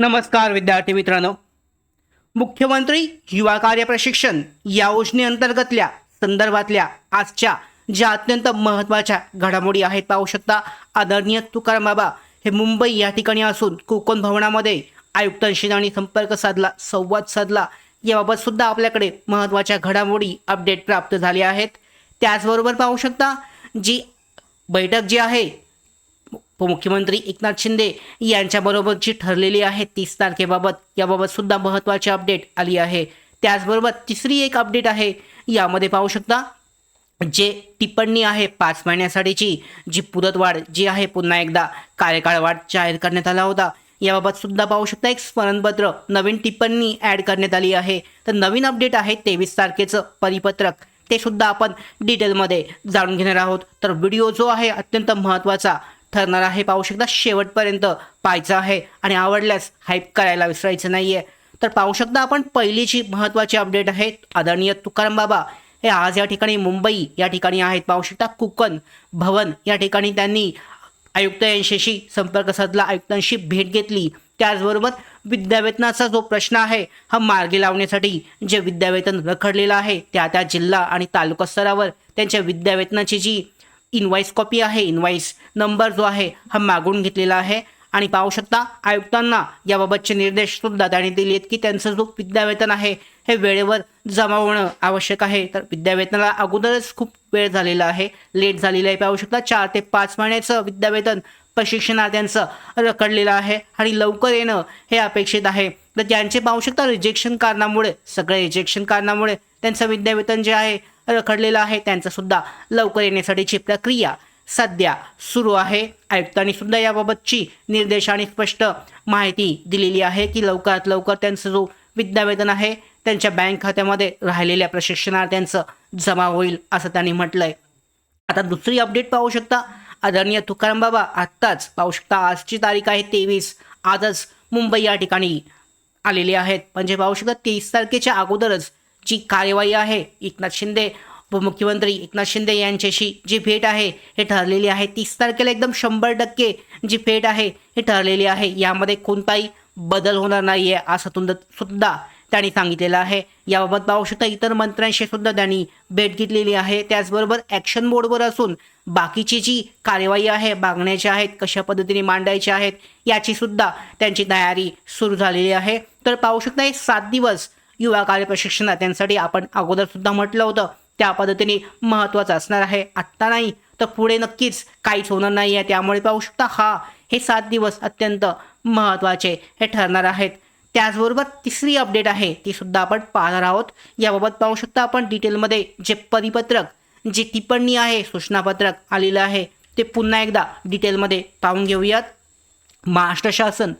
नमस्कार विद्यार्थी मित्रांनो. मुख्यमंत्री युवा कार्य प्रशिक्षण या योजनेअंतर्गतल्या संदर्भातल्या आजच्या ज्या अत्यंत महत्त्वाच्या घडामोडी आहेत पाहू शकता आदरणीय तुकाराम बाबा हे मुंबई या ठिकाणी असून कोकण भवनामध्ये आयुक्तांशी त्यांनी संपर्क साधला संवाद साधला. याबाबत सुद्धा आपल्याकडे महत्त्वाच्या घडामोडी अपडेट प्राप्त झाल्या आहेत. त्याचबरोबर पाहू शकता जी बैठक जी आहे उपमुख्यमंत्री एकनाथ शिंदे यांच्याबरोबर जी ठरलेली आहे तीस तारखेबाबत. याबाबत सुद्धा महत्त्वाची अपडेट आली आहे. त्याचबरोबर तिसरी एक अपडेट आहे यामध्ये पाहू शकता जे टिप्पणी आहे पाच महिन्यासाठीची जी पुरतवाढ जी आहे पुन्हा एकदा कार्यकाळ वाढ जाहीर करण्यात आला होता. याबाबत सुद्धा पाहू शकता एक स्मरणपत्र नवीन टिप्पणी ॲड करण्यात आली आहे. तर नवीन अपडेट आहे तेवीस तारखेचं परिपत्रक. ते सुद्धा आपण डिटेलमध्ये जाणून घेणार आहोत. तर व्हिडिओ जो आहे अत्यंत महत्त्वाचा. ठरणार आहे. पाहू शकता शेवटपर्यंत पाहायचं आहे आणि आवडल्यास हाईप करायला विसरायचं नाही आहे तर पाहू शकता आपण पहिलीची महत्त्वाची अपडेट आहे आदरणीय तुकाराम बाबा. हे आज या ठिकाणी मुंबई या ठिकाणी आहेत. पाहू शकता कुकन भवन या ठिकाणी त्यांनी आयुक्त यांच्याशी संपर्क साधला आयुक्तांशी भेट घेतली. त्याचबरोबर विद्यावेतनाचा जो प्रश्न आहे हा मार्गी लावण्यासाठी जे विद्यावेतन रखडलेलं आहे त्या त्या जिल्हा आणि तालुका स्तरावर त्यांच्या विद्यावेतनाची जी इनवाईस कॉपी आहे इनवाईस नंबर जो आहे हा मागून घेतलेला आहे. आणि पाहू शकता आयुक्तांना याबाबतचे निर्देश सुद्धा त्यांनी दिले आहेत की त्यांचं जो विद्यावेतन आहे हे वेळेवर जमा होणं आवश्यक आहे. तर विद्यावेतनाला अगोदरच खूप वेळ झालेला आहे लेट झालेला आहे. पाहू शकता चार ते पाच महिन्याचं विद्यावेतन प्रशिक्षणार्थ्यांचं रखडलेलं आहे आणि लवकर येणं हे अपेक्षित आहे. तर त्यांचे पाहू शकता रिजेक्शन कारणामुळे सगळे रिजेक्शन कारणामुळे त्यांचं विद्यावेतन जे आहे रखडलेलं आहे. त्यांचंसुद्धा लवकर येण्यासाठीची प्रक्रिया सध्या सुरू आहे. आयुक्तांनी सुद्धा याबाबतची निर्देश आणि स्पष्ट माहिती दिलेली आहे की लवकरात लवकर त्यांचं जो विद्यावेतन आहे त्यांच्या बँक खात्यामध्ये राहिलेल्या प्रशिक्षणार्थ्यांचं जमा होईल असं त्यांनी म्हटलंय. आता दुसरी अपडेट पाहू शकता. आदरणीय तुकाराम बाबा आत्ताच पाहू शकता. आजची तारीख आहे तेवीस आजच मुंबई या ठिकाणी आलेले आहेत. म्हणजे पाहू शकता तेवीस तारखेच्या अगोदरच जी कार्यवाही आहे एकनाथ शिंदे उपमुख्यमंत्री एकनाथ शिंदे यांच्याशी जी भेट आहे हे ठरलेली आहे. तीस तारखेला एकदम शंभर टक्के जी भेट आहे हे ठरलेली आहे. यामध्ये कोणताही बदल होणार नाही आहे असं तुंद सुद्धा त्यांनी सांगितलेलं आहे. याबाबत पाहू शकता इतर मंत्र्यांशी सुद्धा त्यांनी भेट घेतलेली आहे. त्याचबरोबर ॲक्शन बोर्डवर असून बाकीची जी कार्यवाही आहे मागण्याच्या आहेत कशा पद्धतीने मांडायच्या आहेत याची सुद्धा त्यांची तयारी सुरू झालेली आहे. तर पाहू शकता हे सात दिवस युवा कार्य प्रशिक्षणात त्यांसाठी आपण अगोदर सुद्धा म्हटलं होतं. त्या पद्धतीने महत्त्वाचं असणार आहे. आत्ता नाही तर पुढे नक्कीच काहीच होणार नाही आहे. त्यामुळे पाहू शकता हा हे सात दिवस अत्यंत महत्त्वाचे हे ठरणार आहेत. त्याचबरोबर तिसरी अपडेट आहे ती सुद्धा आपण पाहणार आहोत. याबाबत पाहू शकता आपण डिटेलमध्ये जे परिपत्रक जे टिप्पणी आहे सूचनापत्रक आलेलं आहे ते पुन्हा एकदा डिटेलमध्ये पाहून घेऊयात. महाराष्ट्र शासन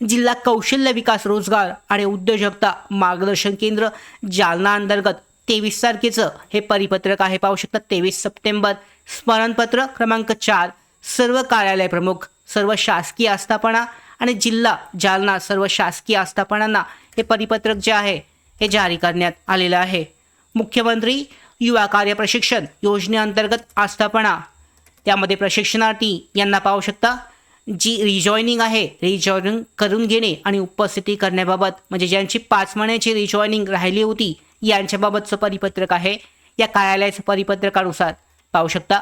जिल्हा कौशल्य विकास रोजगार आणि उद्योजकता मार्गदर्शन केंद्र जालना अंतर्गत तेवीस तारखेचं हे परिपत्रक आहे. पाहू शकता तेवीस सप्टेंबर स्मरणपत्र क्रमांक चार सर्व कार्यालय प्रमुख सर्व शासकीय आस्थापना आणि जिल्हा जालना सर्व शासकीय आस्थापनांना हे परिपत्रक जे आहे हे जारी करण्यात आलेलं आहे. मुख्यमंत्री युवा कार्य प्रशिक्षण योजनेअंतर्गत आस्थापना त्यामध्ये प्रशिक्षणार्थी यांना पाहू शकता जी रिजॉईनिंग आहे रिजॉईनिंग करून घेणे आणि उपस्थिती करण्याबाबत म्हणजे ज्यांची पाच महिन्याची रिजॉईनिंग राहिली होती यांच्याबाबतचं परिपत्रक आहे. या कार्यालयाचं परिपत्रकानुसार पाहू शकता.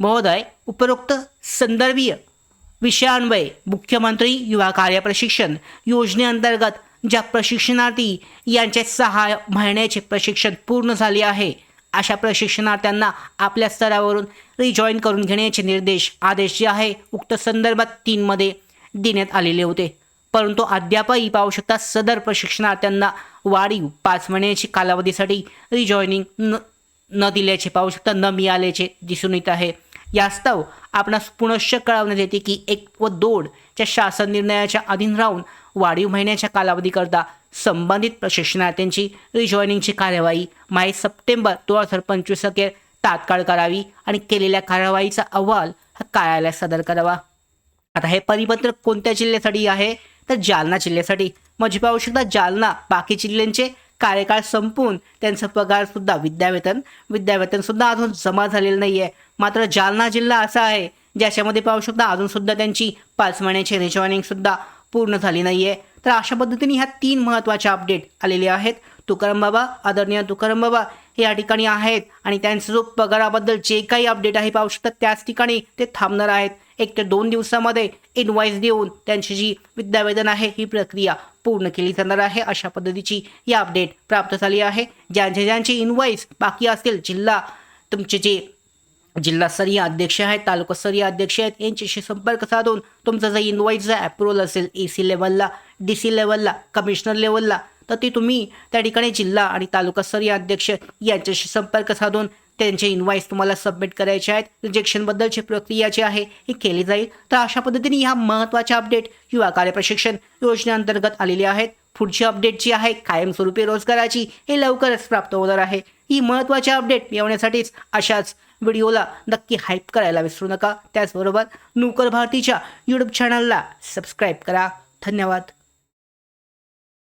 महोदय उपरोक्त संदर्भीय विषयान्वये मुख्यमंत्री युवा कार्य प्रशिक्षण योजनेअंतर्गत ज्या प्रशिक्षणार्थी यांचे सहा महिन्याचे प्रशिक्षण पूर्ण झाले आहे अशा प्रशिक्षणार्थ्यांना आपल्या स्तरावरून रिजॉईन करून घेण्याचे निर्देश आदेश जे आहे उक्त संदर्भात तीनमध्ये देण्यात आलेले होते. परंतु अद्यापही पाहू शकता सदर प्रशिक्षणार्थ्यांना वाढीव पाच महिन्याची कालावधीसाठी रिजॉईनिंग न न दिल्याचे पाहू शकता न मिळाल्याचे दिसून येत आहे. यास्तव आपणास पुनश्च कळवण्यात येते की एक व दोनच्या शासन निर्णयाच्या अधीन राहून वाढीव महिन्याच्या कालावधीकरता संबंधित प्रशिक्षणार्थ्यांची रिजॉईनिंगची कार्यवाही माहीत सप्टेंबर दोन हजार पंचवीस अखेर तात्काळ करावी आणि केलेल्या कार्यवाहीचा अहवाल हा कार्यालयात सादर करावा. आता हे परिपत्रक कोणत्या जिल्ह्यासाठी आहे? तर जालना जिल्ह्यासाठी. म्हणजे पाहू शकता जालना बाकी जिल्ह्यांचे कार्यकाळ संपून त्यांचा पगार सुद्धा विद्यावेतन विद्यावेतन सुद्धा अजून जमा झालेलं नाही आहे मात्र जालना जिल्हा असा आहे ज्याच्यामध्ये पाहू शकता अजून सुद्धा त्यांची पाच महिन्याची रिजॉईनिंग सुद्धा पूर्ण झाली नाही आहे तर अशा पद्धतीने ह्या तीन महत्त्वाच्या अपडेट आलेले आहेत. तुकाराम बाबा आदरणीय तुकाराम बाबा हे या ठिकाणी आहेत आणि त्यांचा जो पगाराबद्दल जे काही अपडेट आहे पाहू शकतात त्याच ठिकाणी ते थांबणार आहेत. एक ते दोन दिवसामध्ये इनवाईस देऊन त्यांची जी विद्यावेदन आहे ही प्रक्रिया पूर्ण केली जाणार आहे. अशा पद्धतीची या अपडेट प्राप्त झाली आहे. ज्यांचे ज्यांचे इनवाईस बाकी असतील जिल्हा तुमचे जे जिल्हास्तरीय अध्यक्ष आहेत तालुकास्तरीय अध्यक्ष आहेत. यांच्याशी संपर्क साधून तुमचा जर इन्व्हाईटचं अप्रुव्हल असेल ए सी लेवलला डी सी लेवलला कमिशनर लेवलला तर ते तुम्ही त्या ठिकाणी जिल्हा आणि तालुकास्तरीय अध्यक्ष यांच्याशी संपर्क साधून त्यांचे इन्व्हाईस तुम्हाला सबमिट करायचे आहेत. रिजेक्शनबद्दलची प्रक्रिया जी आहे ही केली जाईल. तर अशा पद्धतीने ह्या महत्त्वाच्या अपडेट युवा कार्यप्रशिक्षण योजनेअंतर्गत आलेल्या आहेत. पुढची अपडेट जी आहे कायमस्वरूपी रोजगाराची हे लवकरच प्राप्त होणार आहे. ही महत्त्वाची अपडेट मिळवण्यासाठीच अशाच व्हिडिओला नक्की हाईप करायला विसरू नका. त्याचबरोबर नूकर भारतीच्या यूट्यूब चॅनलला सबस्क्राईब करा. धन्यवाद.